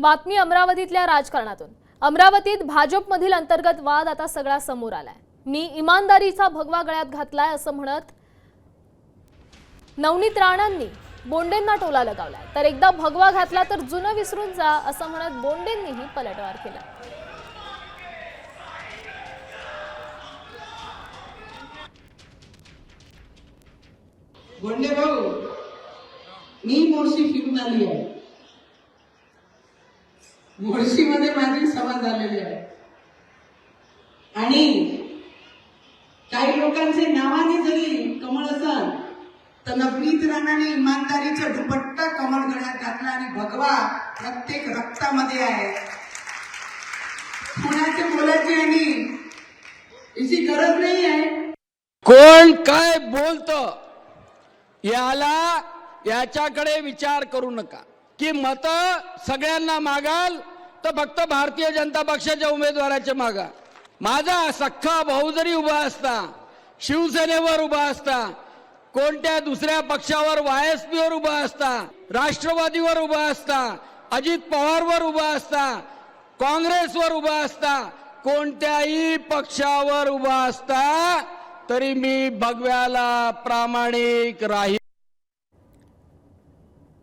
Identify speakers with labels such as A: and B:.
A: बातमी अमरावतीतल्या राजकारणातून. अमरावतीत भाजपमधील अंतर्गत वाद आता सगळा समोर आलाय. मी इमानदारीचा भगवा गळ्यात घातलाय असं म्हणत नवनीत राणांनी बोंडेंना टोला लगावलाय. तर एकदा भगवा घातला तर जुनं विसरून जा असं म्हणत बोंडेंनीही पलटवार केला.
B: भाऊ मी मोर्शी फिरून आली आहे. मुळशीमध्ये माझी सभा झालेली आहे आणि काही लोकांचे नावाने जरी कमळ असल तर नवनीत राणाने इमानदारीचा दुपट्टा कमळ गळ्यात घातला आणि भगवा प्रत्येक रक्तामध्ये आहे. कुणाचे बोलायचे आणि याची गरज नाही आहे.
C: कोण काय बोलत याला याच्याकडे विचार करू नका. की मतं सगळ्यांना मागाल तर फक्त भारतीय जनता पक्षाच्या उमेदवाराचे मागा. माझा सख्खा भाऊ जरी उभा असता शिवसेनेवर उभा असता कोणत्या दुसऱ्या पक्षावर वायएसपीवर उभा असता राष्ट्रवादीवर उभा असता अजित पवारवर उभा असता काँग्रेसवर उभा असता कोणत्याही पक्षावर उभा असता तरी मी भगव्याला प्रामाणिक राहील.